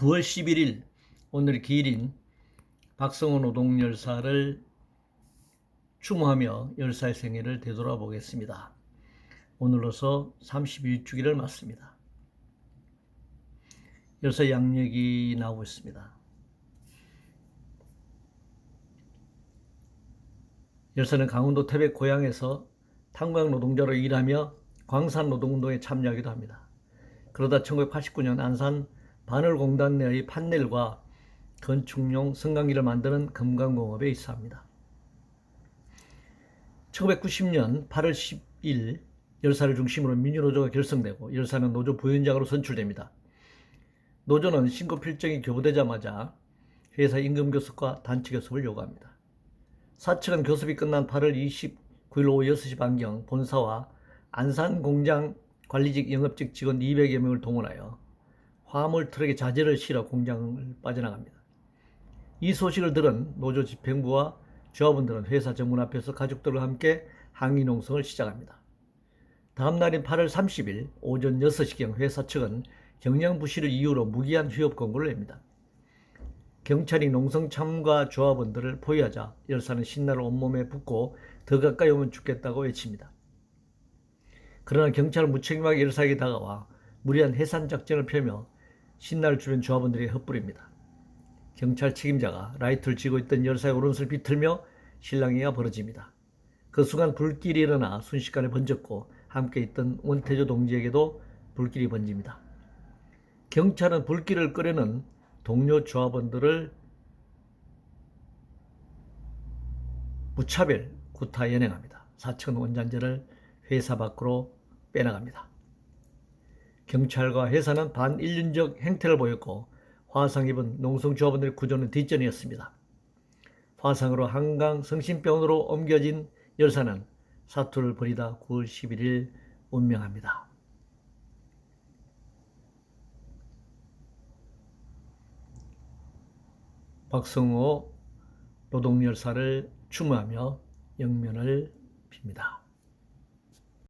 9월 11일 오늘 기일인 박성호 노동열사를 추모하며 열사의 생애를 되돌아보겠습니다. 오늘로서 32주기를 맞습니다. 열사 양력이 나오고 있습니다. 열사는 강원도 태백 고향에서 탄광 노동자로 일하며 광산 노동운동에 참여하기도 합니다. 그러다 1989년 안산 바늘공단 내의 판넬과 건축용 성강기를 만드는 금강공업에 입사합니다. 1990년 8월 10일 열사를 중심으로 민주노조가 결성되고 열사는 노조 부위원장으로 선출됩니다. 노조는 신고 필정이 교부되자마자 회사 임금 교섭과 단체 교섭을 요구합니다. 사측은 교섭이 끝난 8월 29일 오후 6시 반경 본사와 안산 공장 관리직 영업직 직원 200여 명을 동원하여 화물 트럭에 자재를 실어 공장을 빠져나갑니다. 이 소식을 들은 노조 집행부와 조합원들은 회사 정문 앞에서 가족들과 함께 항의 농성을 시작합니다. 다음 날인 8월 30일 오전 6시경 회사 측은 경영 부실을 이유로 무기한 휴업 권고를 냅니다. 경찰이 농성 참가 조합원들을 포위하자 열사는 신나를 온몸에 붓고 더 가까이 오면 죽겠다고 외칩니다. 그러나 경찰은 무책임하게 열사에게 다가와 무리한 해산 작전을 펴며 신날 주변 조합원들이 헛부립니다. 경찰 책임자가 라이트를 쥐고 있던 열사의 오른손을 비틀며 실랑이가 벌어집니다. 그 순간 불길이 일어나 순식간에 번졌고 함께 있던 원태조 동지에게도 불길이 번집니다. 경찰은 불길을 끄려는 동료 조합원들을 무차별 구타 연행합니다. 사천 원잔재를 회사 밖으로 빼나갑니다. 경찰과 회사는 반인륜적 행태를 보였고 화상 입은 농성조합원들의 구조는 뒷전이었습니다. 화상으로 한강 성심병원으로 옮겨진 열사는 사투를 벌이다 9월 11일 운명합니다. 박성호 노동열사를 추모하며 영면을 빕니다.